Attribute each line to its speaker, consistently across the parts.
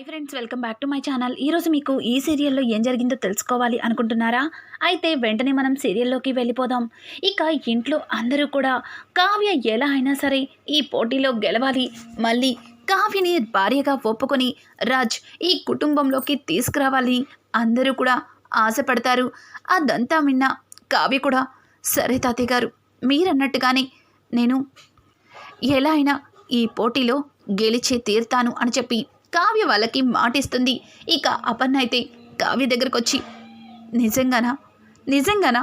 Speaker 1: Hi friends welcome back to my channel. ఈరోజు మీకు ఈ సీరియల్లో ఏం జరిగిందో తెలుసుకోవాలి అనుకుంటున్నారా? అయితే వెంటనే మనం సీరియల్లోకి వెళ్ళిపోదాం. ఇక ఇంట్లో అందరూ కూడా కావ్య ఎలా అయినా సరే ఈ పోటీలో గెలవాలి. మళ్ళీ కావ్యని భార్యగా ఒప్పుకొని రాజ్ ఈ కుటుంబంలోకి తీసుకురావాలి అందరూ కూడా ఆశపడతారు. అదంతా విన్న కావ్య కూడా సరే తాతయ్య గారు మీరన్నట్టుగానే నేను ఎలా అయినా ఈ పోటీలో గెలిచి తీరుతాను అని చెప్పి కావ్య వాళ్ళకి మాటిస్తుంది. ఇక అపర్ణ అయితే కావ్య దగ్గరకు వచ్చి నిజంగానా? నిజంగానా?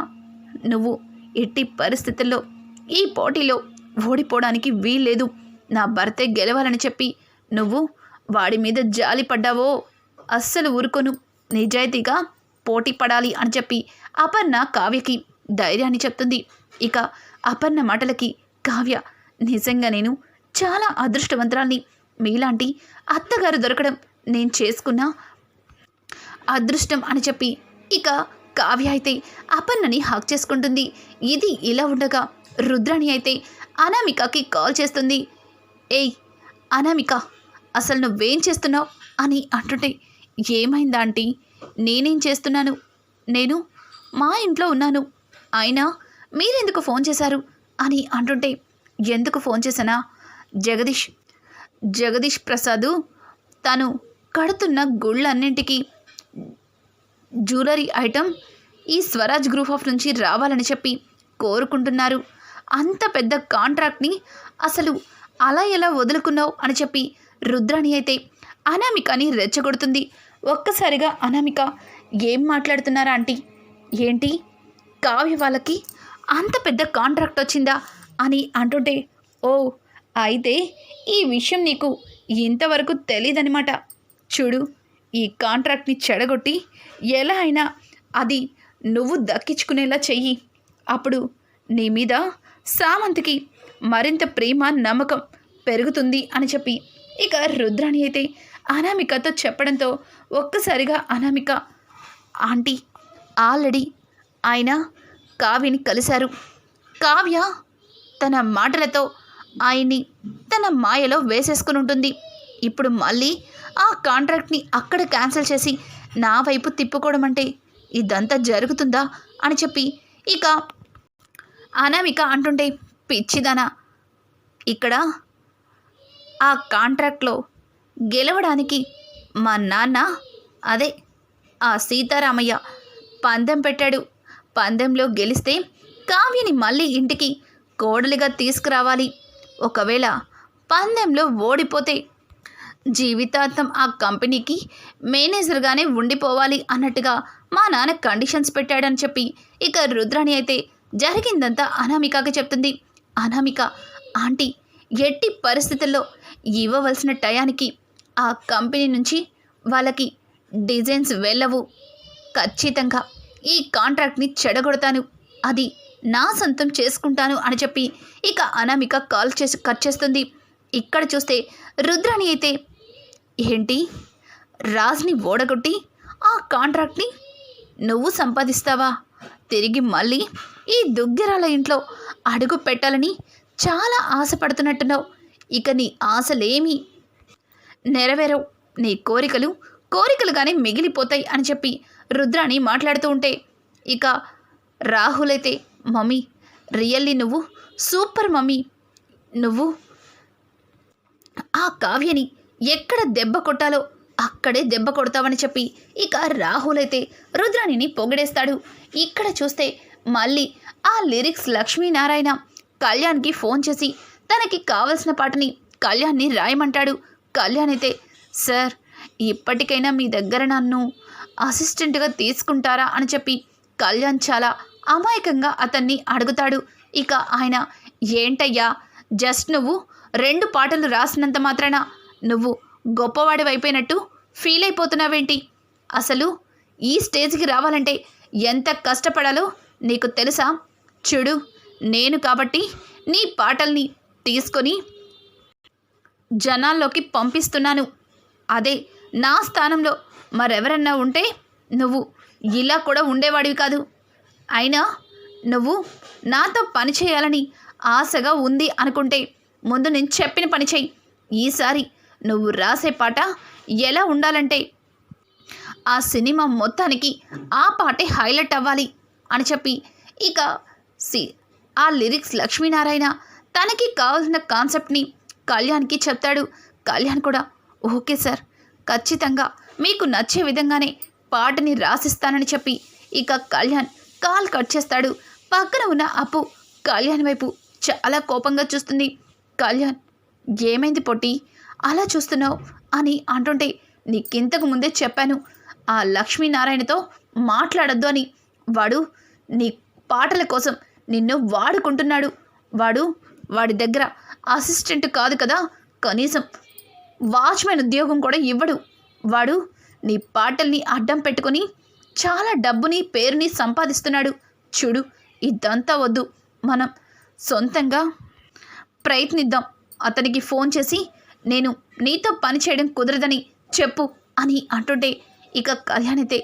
Speaker 1: నువ్వు ఎట్టి పరిస్థితుల్లో ఈ పోటీలో ఓడిపోవడానికి వీల్లేదు. నా భర్తే గెలవాలని చెప్పి నువ్వు వాడి మీద జాలి పడ్డావో? అస్సలు ఊరుకొను. నిజాయితీగా పోటీ పడాలి అని చెప్పి అపర్ణ కావ్యకి ధైర్యాన్ని చెప్తుంది. ఇక అపర్ణ మాటలకి కావ్య నిజంగా నేను చాలా అదృష్టవంతరాల్ని. మీలాంటి అత్తగారు దొరకడం నేను చేసుకున్న అదృష్టం అని చెప్పి ఇక కావ్య అయితే అపర్ణని హాక్ చేసుకుంటుంది. ఇది ఇలా ఉండగా రుద్రాణి అయితే అనామికకి కాల్ చేస్తుంది. ఏయ్ అనామిక అసలు నువ్వేం చేస్తున్నావు? అని అంటుంటే ఏమైందా ఆంటీ? నేనేం చేస్తున్నాను? నేను మా ఇంట్లో ఉన్నాను. అయినా మీరెందుకు ఫోన్ చేశారు? అని అంటుంటే ఎందుకు ఫోన్ చేశానా? జగదీష్ జగదీష్ ప్రసాద్ తను కడుతున్న గుళ్ళన్నింటికి జ్యువెలరీ ఐటమ్ ఈ స్వరాజ్ గ్రూప్ ఆఫ్ నుంచి రావాలని చెప్పి కోరుకుంటున్నారు. అంత పెద్ద కాంట్రాక్ట్ని అసలు అలా ఎలా వదులుకున్నావు అని చెప్పి రుద్రాణి అయితే అనామికని రెచ్చగొడుతుంది. ఒక్కసారిగా అనామిక ఏం మాట్లాడుతున్నారా ఆంటీ? ఏంటి? కావ్య వాళ్ళకి అంత పెద్ద కాంట్రాక్ట్ వచ్చిందా? అని అంటుంటే ఓ అయితే ఈ విషయం నీకు ఇంతవరకు తెలియదనమాట చూడు ఈ కాంట్రాక్ట్ని చెడగొట్టి ఎలా అయినా అది నువ్వు దక్కించుకునేలా చెయ్యి. అప్పుడు నీ మీద సామంతికి మరింత ప్రేమ నమ్మకం పెరుగుతుంది అని చెప్పి ఇక రుద్రాణి అయితే అనామికతో చెప్పడంతో ఒక్కసారిగా అనామిక ఆంటీ ఆల్రెడీ ఆయన కావ్యని కలిశారు. కావ్య తన మాటలతో ఆయన్ని తన మాయలో వేసేసుకుని ఉంటుంది. ఇప్పుడు మళ్ళీ ఆ కాంట్రాక్ట్ని అక్కడ క్యాన్సిల్ చేసి నా వైపు తిప్పుకోవడం అంటే ఇదంతా జరుగుతుందా అని చెప్పి ఇక అనామిక అంటుంటే పిచ్చిదనా ఇక్కడ ఆ కాంట్రాక్ట్లో గెలవడానికి మా నాన్న అదే ఆ సీతారామయ్య పందెం పెట్టాడు. పందెంలో గెలిస్తే కావ్యని మళ్ళీ ఇంటికి కోడలిగా తీసుకురావాలి. ఒకవేళ పందెంలో ఓడిపోతే జీవితాంతం ఆ కంపెనీకి మేనేజర్గానే ఉండిపోవాలి అన్నట్టుగా మా నాన్న కండిషన్స్ పెట్టాడని చెప్పి ఇక రుద్రాణి అయితే జరిగిందంతా అనామికకి చెప్తుంది. అనామిక ఆంటీ ఎట్టి పరిస్థితుల్లో ఇవ్వవలసిన టయానికి ఆ కంపెనీ నుంచి వాళ్ళకి డిజైన్స్ వెళ్ళవు. ఖచ్చితంగా ఈ కాంట్రాక్ట్ని చెడగొడతాను. అది నా సొంతం చేసుకుంటాను అని చెప్పి ఇక అనామిక కాల్ చేసి కట్ చేస్తుంది. ఇక్కడ చూస్తే రుద్రాణి అయితే ఏంటి? రాజ్ని ఓడగొట్టి ఆ కాంట్రాక్ట్ని నువ్వు సంపాదిస్తావా? తిరిగి మళ్ళీ ఈ దుగ్గిరాల ఇంట్లో అడుగు పెట్టాలని చాలా ఆశపడుతున్నట్టున్నావు. ఇక నీ ఆశలేమి? నెరవేరవు. నీ కోరికలు కోరికలుగానే మిగిలిపోతాయి అని చెప్పి రుద్రాణి మాట్లాడుతూ ఉంటే ఇక రాహుల్ అయితే మమ్మీ రియల్లీ నువ్వు? Super mummy. నువ్వు? ఆ కావ్యని ఎక్కడ దెబ్బ కొట్టాలో అక్కడే దెబ్బ కొడతావని చెప్పి ఇక రాహుల్ అయితే రుద్రాణిని పొగిడేస్తాడు. ఇక్కడ చూస్తే మళ్ళీ ఆ లిరిక్స్ లక్ష్మీనారాయణ కళ్యాణ్కి ఫోన్ చేసి తనకి కావలసిన పాటని కళ్యాణ్ని రాయమంటాడు. కళ్యాణ్ అయితే సార్ ఇప్పటికైనా మీ దగ్గర నన్ను అసిస్టెంట్గా తీసుకుంటారా? అని చెప్పి కళ్యాణ్ చాలా అమాయకంగా అతన్ని అడుగుతాడు. ఇక ఆయన ఏంటయ్యా జస్ట్ నువ్వు రెండు పాటలు రాసినంత మాత్రాన? నువ్వు గొప్పవాడి అయిపోయినట్టు ఫీల్ అయిపోతున్నావేంటి? అసలు ఈ స్టేజ్కి రావాలంటే ఎంత కష్టపడాలో నీకు తెలుసా? చూడు నేను కాబట్టి నీ పాటల్ని తీసుకొని జనాల్లోకి పంపిస్తున్నాను. అదే నా స్థానంలో మరెవరన్నా ఉంటే నువ్వు ఇలా కూడా ఉండేవాడివి కాదు. అయినా నువ్వు నాతో పని చేయాలని ఆశగా ఉంది అనుకుంటే ముందు నేను చెప్పిన పని చెయ్యి. ఈసారి నువ్వు రాసే పాట ఎలా ఉండాలంటే ఆ సినిమా మొత్తానికి ఆ పాటే హైలైట్ అవ్వాలి అని చెప్పి ఇక సి ఆ లిరిక్స్ లక్ష్మీనారాయణ తనకి కావాల్సిన కాన్సెప్ట్ని కళ్యాణ్కి చెప్తాడు. కళ్యాణ్ కూడా ఓకే సార్ ఖచ్చితంగా మీకు నచ్చే విధంగానే పాటని రాసిస్తానని చెప్పి ఇక కళ్యాణ్ కాల్ కట్ చేస్తాడు. పక్కన ఉన్న అప్పు కళ్యాణ్ వైపు చాలా కోపంగా చూస్తుంది. కళ్యాణ్ ఏమైంది పొట్టి? అలా చూస్తున్నావు అని అంటుంటే నీకింతకు ముందే చెప్పాను. ఆ లక్ష్మీనారాయణతో మాట్లాడొద్దు అని. వాడు నీ పాటల కోసం నిన్ను వాడుకుంటున్నాడు. వాడు వాడి దగ్గర అసిస్టెంట్ కాదు కదా. కనీసం వాచ్మెన్ ఉద్యోగం కూడా ఇవ్వడు. వాడు నీ పాటల్ని అడ్డం పెట్టుకొని చాలా డబ్బుని పేరుని సంపాదిస్తున్నాడు. చూడు ఇదంతా వద్దు. మనం సొంతంగా ప్రయత్నిద్దాం. అతనికి ఫోన్ చేసి నేను నీతో పని చేయడం కుదరదని చెప్పు అని అంటుంటే ఇక కళ్యాణితే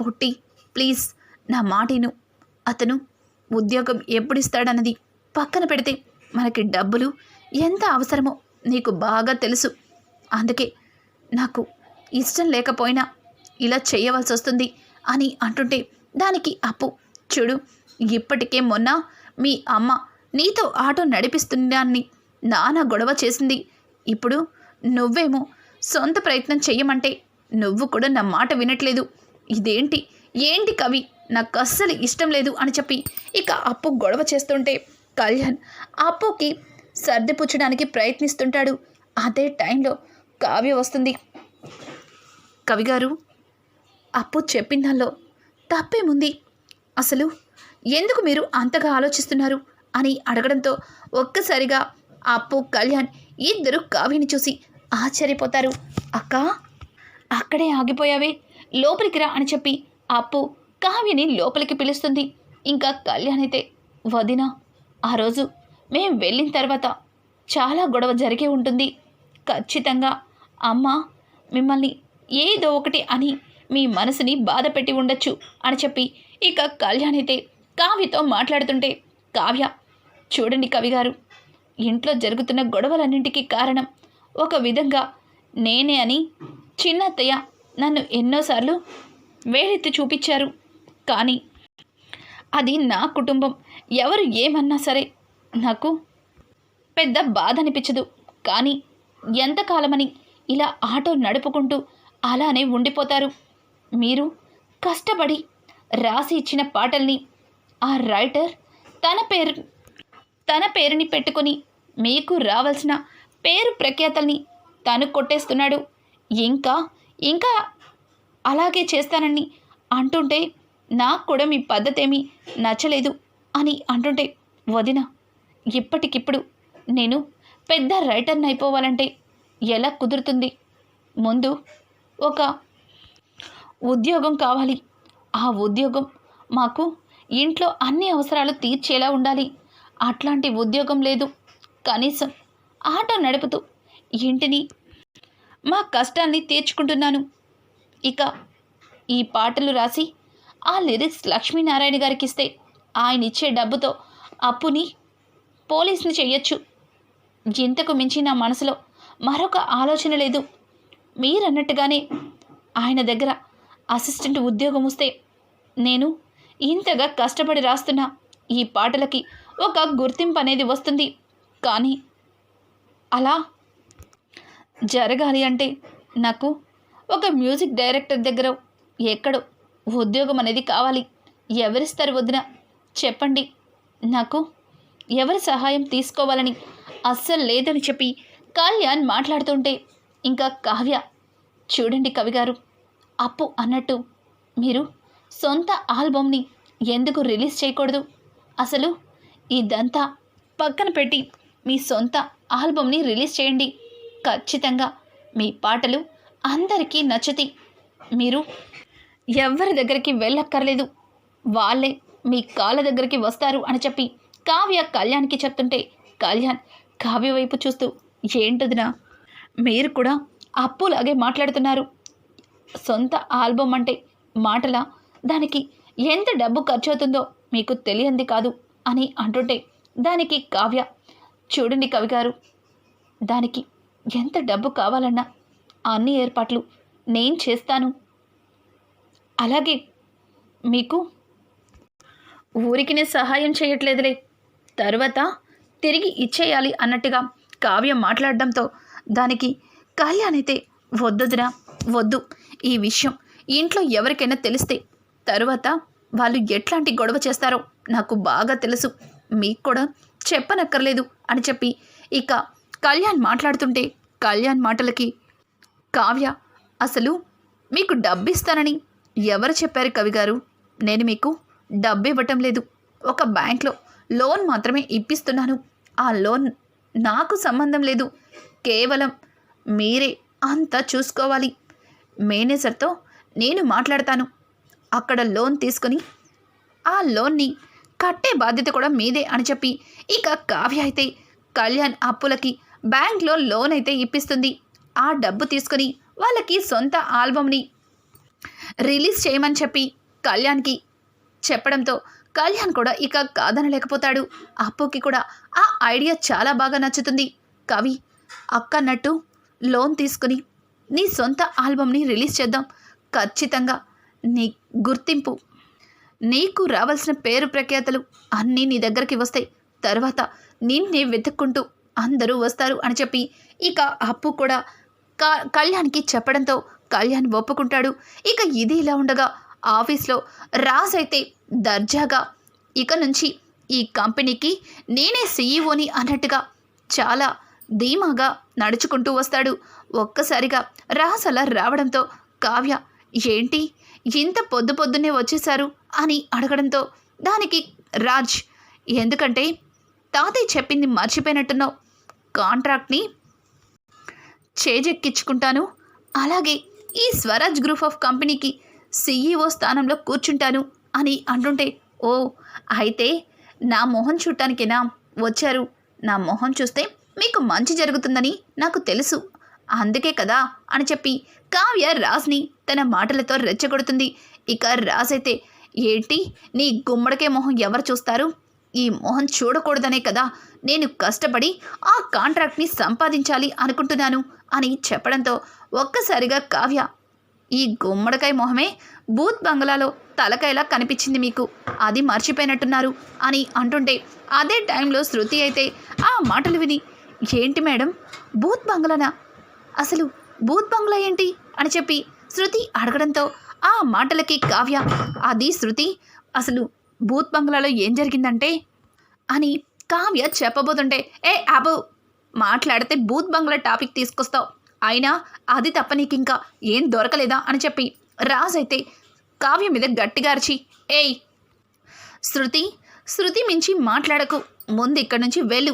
Speaker 1: పొట్టి ప్లీజ్ నా మాటిను అతను ఉద్యోగం ఎప్పుడు ఇస్తాడన్నది పక్కన పెడితే మనకి డబ్బులు ఎంత అవసరమో నీకు బాగా తెలుసు. అందుకే నాకు ఇష్టం లేకపోయినా ఇలా చేయవలసి వస్తుంది అని అంటుంటే దానికి అప్పు. చూడు ఇప్పటికే మొన్న మీ అమ్మ నీతో ఆటో నడిపిస్తుందాన్ని నానా గొడవ చేసింది. ఇప్పుడు నువ్వేమో సొంత ప్రయత్నం చెయ్యమంటే నువ్వు కూడా నా మాట వినట్లేదు. ఇదేంటి? ఏంటి కవి? నాకు అస్సలు ఇష్టం లేదు అని చెప్పి ఇక అప్పు గొడవ చేస్తుంటే కళ్యాణ్ అప్పుకి సర్దిపుచ్చడానికి ప్రయత్నిస్తుంటాడు. అదే టైంలో కావ్య వస్తుంది. కవిగారు అప్పు చెప్పిన దానిలో తప్పేముంది? అసలు ఎందుకు మీరు అంతగా ఆలోచిస్తున్నారు? అని అడగడంతో ఒక్కసారిగా అప్పు కళ్యాణ్ ఇద్దరు కావ్యని చూసి ఆశ్చర్యపోతారు. అక్క అక్కడే ఆగిపోయావే. లోపలికి రా అని చెప్పి అప్పు కావ్యని లోపలికి పిలుస్తుంది. ఇంకా కళ్యాణ్ అయితే వదిన ఆ రోజు మేం వెళ్ళిన తర్వాత చాలా గొడవ జరిగే ఉంటుంది. ఖచ్చితంగా అమ్మ మిమ్మల్ని ఏదో ఒకటి అని మీ మనసుని బాధ పెట్టి ఉండొచ్చు అని చెప్పి ఇక కళ్యాణ్ అయితే కావ్యతో మాట్లాడుతుంటే కావ్య చూడండి కవిగారు ఇంట్లో జరుగుతున్న గొడవలన్నింటికీ కారణం ఒక విధంగా నేనే అని చిన్నత్తయ్య నన్ను ఎన్నోసార్లు వేలెత్తి చూపించారు. కానీ అది నా కుటుంబం. ఎవరు ఏమన్నా సరే నాకు పెద్ద బాధ అనిపించదు. కానీ ఎంతకాలమని ఇలా ఆటో నడుపుకుంటూ అలానే ఉండిపోతారు. మీరు కష్టపడి రాసి ఇచ్చిన పాటల్ని ఆ రైటర్ తన పేరు తన పేరుని పెట్టుకొని మీకు రావాల్సిన పేరు ప్రఖ్యాతల్ని తను కొట్టేస్తున్నాడు. ఇంకా ఇంకా అలాగే చేస్తానని అంటుంటే నాకు కూడా మీ పద్ధతేమీ నచ్చలేదు అని అంటుంటే వదిన ఇప్పటికిప్పుడు నేను పెద్ద రైటర్ని అయిపోవాలంటే ఎలా కుదురుతుంది? ముందు ఒక ఉద్యోగం కావాలి. ఆ ఉద్యోగం మాకు ఇంట్లో అన్ని అవసరాలు తీర్చేలా ఉండాలి. అట్లాంటి ఉద్యోగం లేదు. కనీసం ఆటో నడుపుతూ ఇంటిని మా కష్టాన్ని తీర్చుకుంటున్నాను. ఇక ఈ పాటలు రాసి ఆ లిరిక్స్ లక్ష్మీనారాయణ గారికి ఇస్తే ఆయన ఇచ్చే డబ్బుతో అప్పుని పోలీస్ని చెయ్యొచ్చు. ఇంతకు మించి నా మనసులో మరొక ఆలోచన లేదు. మీరన్నట్టుగానే ఆయన దగ్గర అసిస్టెంట్ ఉద్యోగం వస్తే నేను ఇంతగా కష్టపడి రాస్తున్న ఈ పాటలకి ఒక గుర్తింపు అనేది వస్తుంది. కానీ అలా జరగాలి అంటే నాకు ఒక మ్యూజిక్ డైరెక్టర్ దగ్గర ఎక్కడో ఉద్యోగం అనేది కావాలి. ఎవరిస్తారు వదిన? చెప్పండి. నాకు ఎవరి సహాయం తీసుకోవాలని అస్సలు లేదని చెప్పి కళ్యాణ్ మాట్లాడుతుంటే ఇంకా కావ్య చూడండి కవిగారు అప్పు అన్నట్టు. మీరు సొంత ఆల్బమ్ని ఎందుకు రిలీజ్ చేయకూడదు? అసలు ఇదంతా పక్కన పెట్టి మీ సొంత ఆల్బమ్ని రిలీజ్ చేయండి. ఖచ్చితంగా మీ పాటలు అందరికీ నచ్చుతాయి. మీరు ఎవరి దగ్గరికి వెళ్ళక్కర్లేదు. వాళ్ళే మీ కాళ్ళ దగ్గరికి వస్తారు అని చెప్పి కావ్య కళ్యాణ్కి చెప్తుంటే కళ్యాణ్ కావ్య వైపు చూస్తూ ఏంటదినా మీరు కూడా అప్పులాగే మాట్లాడుతున్నారు. సొంత ఆల్బమ్ అంటే మాటల? దానికి ఎంత డబ్బు ఖర్చు అవుతుందో మీకు తెలియంది కాదు అని అంటుంటే దానికి కావ్య చూడండి కవిగారు దానికి ఎంత డబ్బు కావాలన్నా అన్ని ఏర్పాట్లు నేను చేస్తాను. అలాగే మీకు ఊరికి నేను సహాయం చేయట్లేదులే. తర్వాత తిరిగి ఇచ్చేయాలి అన్నట్టుగా కావ్యం మాట్లాడడంతో దానికి కళ్యాణ్ అయితే వద్దుదురా వద్దు. ఈ విషయం ఇంట్లో ఎవరికైనా తెలిస్తే తరువాత వాళ్ళు ఎట్లాంటి గొడవ చేస్తారో నాకు బాగా తెలుసు. మీకు కూడా చెప్పనక్కర్లేదు అని చెప్పి ఇక కళ్యాణ్ మాట్లాడుతుంటే కళ్యాణ్ మాటలకి కావ్య అసలు మీకు డబ్బు ఇస్తానని ఎవరు చెప్పారు కవి గారు? నేను మీకు డబ్బు ఇవ్వటం లేదు. ఒక బ్యాంక్లో లోన్ మాత్రమే ఇప్పిస్తున్నాను. ఆ లోన్ నాకు సంబంధం లేదు. కేవలం మీరే అంతా చూసుకోవాలి. మేనేజర్తో నేను మాట్లాడతాను. అక్కడ లోన్ తీసుకుని ఆ లోన్ని కట్టే బాధ్యత కూడా మీదే అని చెప్పి ఇక కావ్య అయితే కళ్యాణ్ అప్పులకి బ్యాంక్లో లోన్ అయితే ఇప్పిస్తుంది. ఆ డబ్బు తీసుకుని వాళ్ళకి సొంత ఆల్బమ్ని రిలీజ్ చేయమని చెప్పి కళ్యాణ్కి చెప్పడంతో కళ్యాణ్ కూడా ఇక కాదనలేకపోతాడు. అప్పుకి కూడా ఆ ఐడియా చాలా బాగా నచ్చుతుంది. కవి అక్కన్నట్టు లోన్ తీసుకుని నీ సొంత ఆల్బమ్ని రిలీజ్ చేద్దాం. ఖచ్చితంగా. నీ గుర్తింపు. నీకు రావాల్సిన పేరు ప్రఖ్యాతలు అన్నీ నీ దగ్గరికి వస్తాయి. తర్వాత నిన్నే వెతుక్కుంటూ అందరూ వస్తారు అని చెప్పి ఇక అప్పు కూడా కళ్యాణ్కి చెప్పడంతో కళ్యాణ్ ఒప్పుకుంటాడు. ఇక ఇది ఇలా ఉండగా ఆఫీస్లో రాజ్ అయితే దర్జాగా ఇక నుంచి ఈ కంపెనీకి నేనే సీఈఓని అన్నట్టుగా చాలా ధీమాగా నడుచుకుంటూ వస్తాడు. ఒక్కసారిగా రహస్ అలా రావడంతో కావ్య ఏంటి? ఇంత పొద్దు పొద్దున్నే వచ్చేశారు? అని అడగడంతో దానికి రాజ్ ఎందుకంటే తాతయ్య చెప్పింది మర్చిపోయినట్టున్నావు. కాంట్రాక్ట్ని చేజెక్కించుకుంటాను. అలాగే ఈ స్వరాజ్ గ్రూప్ ఆఫ్ కంపెనీకి సీఈఓ స్థానంలో కూర్చుంటాను అని అంటుంటే ఓ అయితే నా మొహం చూడటానికేనా వచ్చారు? నా మొహం చూస్తే మీకు మంచి జరుగుతుందని నాకు తెలుసు. అందుకే కదా అని చెప్పి కావ్య రాజ్ని తన మాటలతో రెచ్చగొడుతుంది. ఇక రాజ్ అయితే ఏంటి? నీ గుమ్మడికే మొహం ఎవరు చూస్తారు? ఈ మొహం చూడకూడదనే కదా. నేను కష్టపడి ఆ కాంట్రాక్ట్ని సంపాదించాలి అనుకుంటున్నాను అని చెప్పడంతో ఒక్కసారిగా కావ్య ఈ గుమ్మడికాయ మొహమే బూత్ బంగ్లాలో తలకాయలా కనిపించింది మీకు. అది మర్చిపోయినట్టున్నారు అని అంటుంటే అదే టైంలో శృతి అయితే ఆ మాటలు విని ఏంటి మేడం? బూత్ బంగ్లానా? అసలు బూత్ బంగ్లా ఏంటి? అని చెప్పి శృతి అడగడంతో ఆ మాటలకి కావ్య అది శృతి అసలు బూత్ బంగ్లాలో ఏం జరిగిందంటే? అని కావ్య చెప్పబోతుంటే ఏ అబు మాట్లాడితే బూత్ బంగ్లా టాపిక్ తీసుకొస్తావు. అయినా అది తప్ప నీకు ఇంకా ఏం దొరకలేదా? అని చెప్పి రాజ్ అయితే కావ్య మీద గట్టిగా అరిచి ఏయ్! శృతి శృతి మించి మాట్లాడకు. ముందు ఇక్కడి నుంచి వెళ్ళు.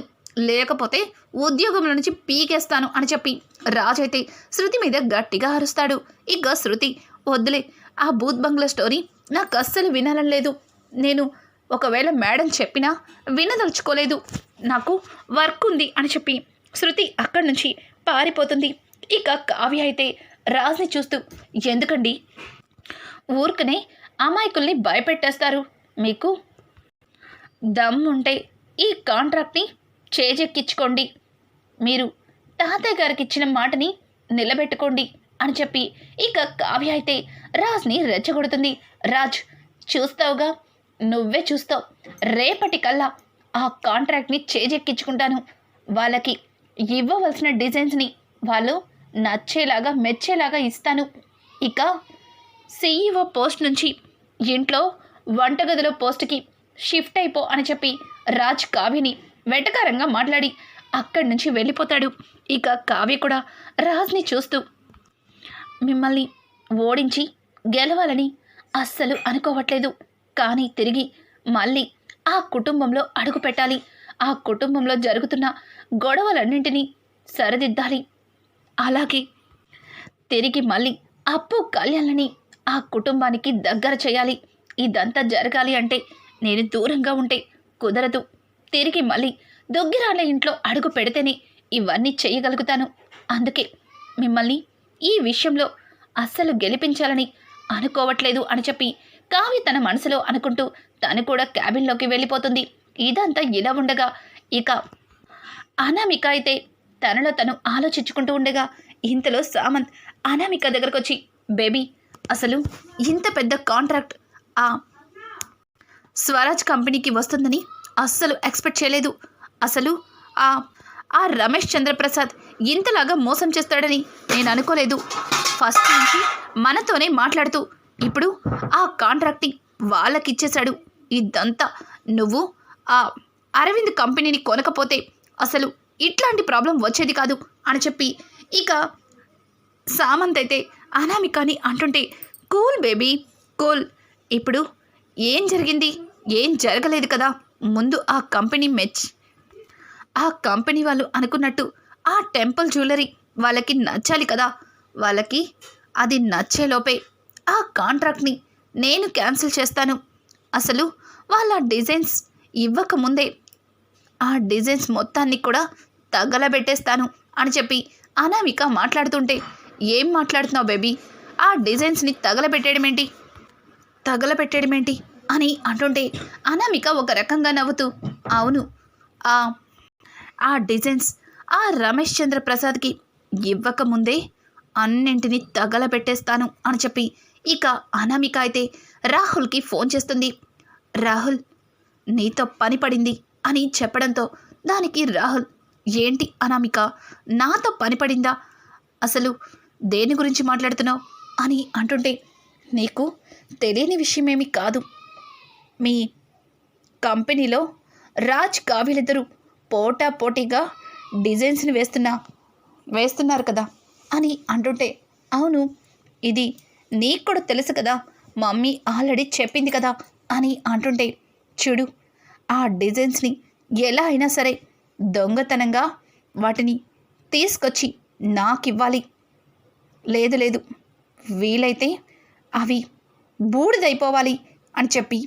Speaker 1: లేకపోతే ఉద్యోగంలో నుంచి పీకేస్తాను అని చెప్పి రాజు అయితే శృతి మీద గట్టిగా అరుస్తాడు. ఇక శృతి వద్దులే ఆ బూత్ బంగ్లా స్టోరీ నాకు అస్సలు వినాలని లేదు. నేను ఒకవేళ మేడం చెప్పినా వినదలుచుకోలేదు. నాకు వర్క్ ఉంది అని చెప్పి శృతి అక్కడి నుంచి పారిపోతుంది. ఇక కావ్య అయితే రాజుని చూస్తూ ఎందుకండి? ఊరికనే అమాయకుల్ని భయపెట్టేస్తారు. మీకు దమ్ ఉంటే ఈ కాంట్రాక్ట్ని చేజెక్కించుకోండి. మీరు తాతయ్య గారికి ఇచ్చిన మాటని నిలబెట్టుకోండి అని చెప్పి ఇక కావ్య అయితే రాజ్ని రెచ్చగొడుతుంది. రాజ్ చూస్తావుగా? నువ్వే చూస్తావు. రేపటి కల్లా ఆ కాంట్రాక్ట్ని చేజెక్కించుకుంటాను. వాళ్ళకి ఇవ్వవలసిన డిజైన్స్ని వాళ్ళు నచ్చేలాగా మెచ్చేలాగా ఇస్తాను. ఇక సీఈఓ పోస్ట్ నుంచి ఇంట్లో వంటగదిలో పోస్ట్కి షిఫ్ట్ అయిపో అని చెప్పి రాజ్ కావ్యని వెటకారంగా మాట్లాడి అక్కడి నుంచి వెళ్ళిపోతాడు. ఇక కావ్య కూడా రాజ్ని చూస్తూ మిమ్మల్ని ఓడించి గెలవాలని అస్సలు అనుకోవట్లేదు. కానీ తిరిగి మళ్ళీ ఆ కుటుంబంలో అడుగు పెట్టాలి. ఆ కుటుంబంలో జరుగుతున్న గొడవలన్నింటినీ సరిదిద్దాలి. అలాగే తిరిగి మళ్ళీ అప్పు కళ్యాణ్లని ఆ కుటుంబానికి దగ్గర చేయాలి. ఇదంతా జరగాలి అంటే నేను దూరంగా ఉంటే కుదరదు. తిరిగి మళ్ళీ దొగ్గిరాళ్ళ ఇంట్లో అడుగు పెడితేనే ఇవన్నీ చేయగలుగుతాను. అందుకే మిమ్మల్ని ఈ విషయంలో అస్సలు గెలిపించాలని అనుకోవట్లేదు అని చెప్పి కావ్య తన మనసులో అనుకుంటూ తను కూడా క్యాబిన్లోకి వెళ్ళిపోతుంది. ఇదంతా ఇలా ఉండగా ఇక అనామిక అయితే తనలో తను ఆలోచించుకుంటూ ఉండగా ఇంతలో సామంత్ అనామిక దగ్గరకు వచ్చి బేబీ అసలు ఇంత పెద్ద కాంట్రాక్ట్ ఆ స్వరాజ్ కంపెనీకి వస్తుందని అస్సలు ఎక్స్పెక్ట్ చేయలేదు. అసలు ఆ ఆ రమేష్ చంద్రప్రసాద్ ఇంతలాగా మోసం చేస్తాడని నేను అనుకోలేదు. ఫస్ట్ నుంచి మనతోనే మాట్లాడుతూ ఇప్పుడు ఆ కాంట్రాక్టింగ్ వాళ్ళకి ఇచ్చేశాడు ఇదంతా నువ్వు ఆ అరవింద్ కంపెనీని కొనకపోతే అసలు ఇట్లాంటి ప్రాబ్లం వచ్చేది కాదు అని చెప్పి ఇక సామంత్ అయితే అనామికాని అంటుంటే కూల్ బేబీ కూల్. ఇప్పుడు ఏం జరిగింది? ఏం జరగలేదు కదా? ముందు ఆ కంపెనీ మెచ్. ఆ కంపెనీ వాళ్ళు అనుకున్నట్టు ఆ టెంపుల్ జ్యువెలరీ వాళ్ళకి నచ్చాలి కదా. వాళ్ళకి అది నచ్చేలోపే ఆ కాంట్రాక్ట్ని నేను క్యాన్సిల్ చేస్తాను. అసలు వాళ్ళ డిజైన్స్ ఇవ్వకముందే ఆ డిజైన్స్ మొత్తాన్ని కూడా తగలబెట్టేస్తాను అని చెప్పి అనామిక మాట్లాడుతుంటే ఏం మాట్లాడుతున్నావు బేబీ? ఆ డిజైన్స్ని తగలబెట్టేయడం ఏంటి తగలబెట్టేయడం ఏంటి అని అంటుంటే అనామిక ఒక రకంగా నవ్వుతూ అవును. ఆ ఆ డిజైన్స్ ఆ రమేష్ చంద్ర ప్రసాద్కి ఇవ్వకముందే అన్నింటినీ తగలబెట్టేస్తాను అని చెప్పి ఇక అనామిక అయితే రాహుల్కి ఫోన్ చేస్తుంది. రాహుల్ నీతో పని పడింది అని చెప్పడంతో దానికి రాహుల్ ఏంటి అనామిక నాతో పని పడిందా? అసలు దేని గురించి మాట్లాడుతున్నావు? అని అంటుంటే నీకు తెలియని విషయమేమి కాదు. మీ కంపెనీలో రాజ్ కావ్యులిద్దరూ పోటా పోటీగా డిజైన్స్ని వేస్తున్నా వేస్తున్నారు కదా అని అంటుంటే అవును ఇది నీకు కూడా తెలుసు కదా మమ్మీ ఆల్రెడీ చెప్పింది కదా అని అంటుంటే చూడు ఆ డిజైన్స్ని ఎలా అయినా సరే దొంగతనంగా వాటిని తీసుకొచ్చి నాకు ఇవ్వాలి లేదు లేదు వీలైతే అవి బూడిదైపోవాలి అని చెప్పి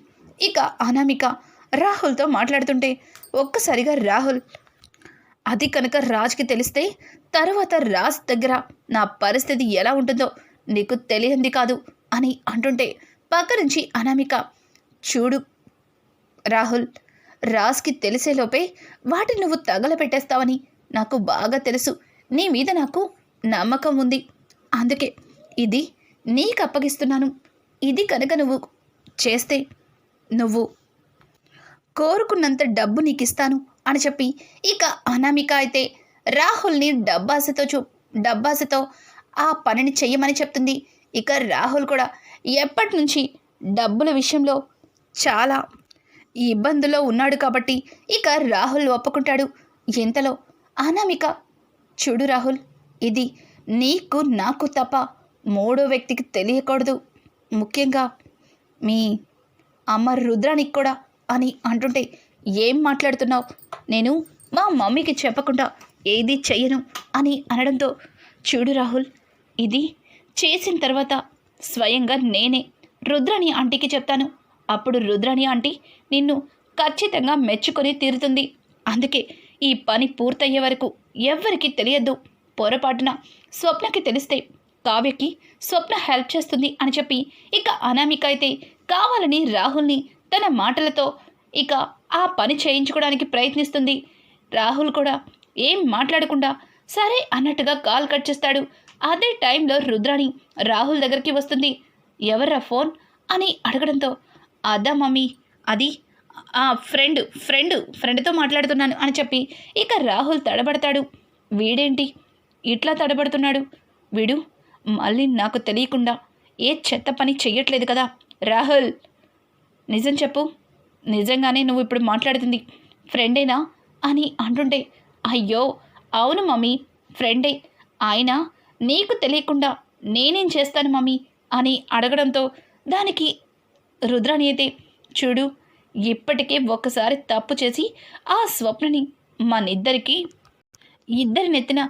Speaker 1: ఇక అనామిక రాహుల్తో మాట్లాడుతుంటే ఒక్కసారిగా రాహుల్ అది కనుక రాజ్కి తెలిస్తే తర్వాత రాజ్ దగ్గర నా పరిస్థితి ఎలా ఉంటుందో నీకు తెలియంది కాదు అని అంటుంటే పక్క నుంచి అనామిక చూడు రాహుల్ రాజ్కి తెలిసేలోపే వాటిని నువ్వు తగలపెట్టేస్తావని నాకు బాగా తెలుసు. నీ మీద నాకు నమ్మకం ఉంది. అందుకే ఇది నీకు అప్పగిస్తున్నాను ఇది కనుక నువ్వు చేస్తే నువ్వు. కోరుకున్నంత డబ్బు నీకు ఇస్తాను అని చెప్పి ఇక అనామిక అయితే రాహుల్ని డబ్బాసతో చూ డబ్బాసతో ఆ పనిని చెయ్యమని చెప్తుంది. ఇక రాహుల్ కూడా ఎప్పటి నుంచి డబ్బుల విషయంలో చాలా ఇబ్బందుల్లో ఉన్నాడు కాబట్టి ఇక రాహుల్ ఒప్పుకుంటాడు. ఇంతలో అనామిక చూడు రాహుల్ ఇది నీకు నాకు తప్ప మూడో వ్యక్తికి తెలియకూడదు. ముఖ్యంగా మీ అమ్మ రుద్రానికి కూడా అని అంటుంటే ఏం మాట్లాడుతున్నావు? నేను మా మమ్మీకి చెప్పకుండా ఏది చెయ్యను అని అనడంతో చూడు రాహుల్ ఇది చేసిన తర్వాత స్వయంగా నేనే రుద్రాణి ఆంటీకి చెప్తాను. అప్పుడు రుద్రాణి ఆంటీ నిన్ను ఖచ్చితంగా మెచ్చుకొని తీరుతుంది. అందుకే ఈ పని పూర్తయ్యే వరకు ఎవ్వరికీ తెలియద్దు. పొరపాటున స్వప్నకి తెలిస్తే కావ్యకి స్వప్న హెల్ప్ చేస్తుంది అని చెప్పి ఇక అనామిక అయితే కావాలని రాహుల్ని తన మాటలతో ఇక ఆ పని చేయించుకోవడానికి ప్రయత్నిస్తుంది. రాహుల్ కూడా ఏం మాట్లాడకుండా సరే అన్నట్టుగా కాల్ కట్ చేస్తాడు. అదే టైంలో రుద్రాణి రాహుల్ దగ్గరికి వస్తుంది. ఎవర్రా ఫోన్? అని అడగడంతో అదా మమ్మీ అది ఆ ఫ్రెండ్ ఫ్రెండ్ ఫ్రెండ్తో మాట్లాడుతున్నాను అని చెప్పి ఇక రాహుల్ తడబడతాడు. వీడేంటి? ఇట్లా తడబడుతున్నాడు. వీడు మళ్ళీ నాకు తెలియకుండా ఏ చెత్త పని చెయ్యట్లేదు కదా. రాహుల్ నిజం చెప్పు. నిజంగానే నువ్వు ఇప్పుడు మాట్లాడుతుంది. ఫ్రెండేనా? అని అంటుంటే అయ్యో అవును మమ్మీ ఫ్రెండే. ఆయన నీకు తెలియకుండా నేనేం చేస్తాను మమ్మీ? అని అడగడంతో దానికి రుద్రాని అయితే చూడు ఇప్పటికే ఒక్కసారి తప్పు చేసి ఆ స్వప్నని మనిద్దరికి ఇద్దరి నెత్తిన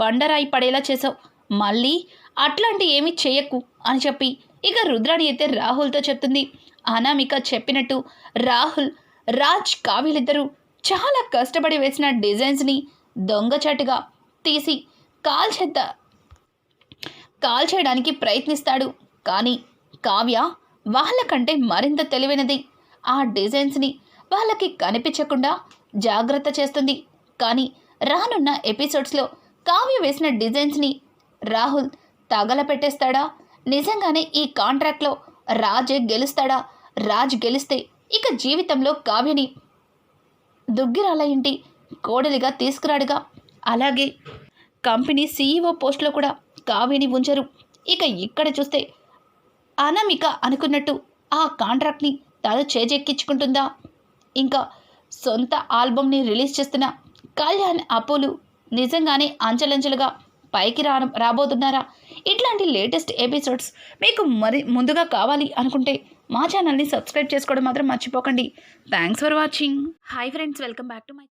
Speaker 1: బండరాయి పడేలా చేసావు మళ్ళీ అట్లాంటి ఏమీ చేయకు అని చెప్పి ఇక రుద్రాణి అయితే రాహుల్తో చెప్తుంది. అనామిక చెప్పినట్టు రాహుల్ రాజ్ కావ్యులిద్దరూ చాలా కష్టపడి వేసిన డిజైన్స్ని దొంగచాటుగా తీసి కాల్చేద్ద కాల్చేయడానికి ప్రయత్నిస్తాడు. కానీ కావ్య వాళ్ళకంటే మరింత తెలివైనది. ఆ డిజైన్స్ని వాళ్ళకి కనిపించకుండా జాగ్రత్త చేస్తుంది. కానీ రానున్న ఎపిసోడ్స్లో కావ్య వేసిన డిజైన్స్ని రాహుల్ తగలపెట్టేస్తాడా? నిజంగానే ఈ కాంట్రాక్ట్లో రాజే గెలుస్తాడా? రాజ్ గెలిస్తే ఇక జీవితంలో కావ్యని దుగ్గిరాల ఇంటి కోడలిగా తీసుకురాడుగా. అలాగే కంపెనీ సీఈఓ పోస్ట్లో కూడా కావ్యని ఉంచరు. ఇక ఇక్కడ చూస్తే అనామిక అనుకున్నట్టు ఆ కాంట్రాక్ట్ని తను చేజెక్కించుకుంటుందా? ఇంకా సొంత ఆల్బమ్ని రిలీజ్ చేస్తున్న కళ్యాణ్ అపోలు నిజంగానే అంచలంచలుగా పైకి రా రాబోతున్నారా? ఇట్లాంటి లేటెస్ట్ ఎపిసోడ్స్ మీకు మరి ముందుగా కావాలి అనుకుంటే మా ఛానల్ని సబ్స్క్రైబ్ చేసుకోవడం మాత్రం మర్చిపోకండి. Thanks for watching hi friends welcome back to my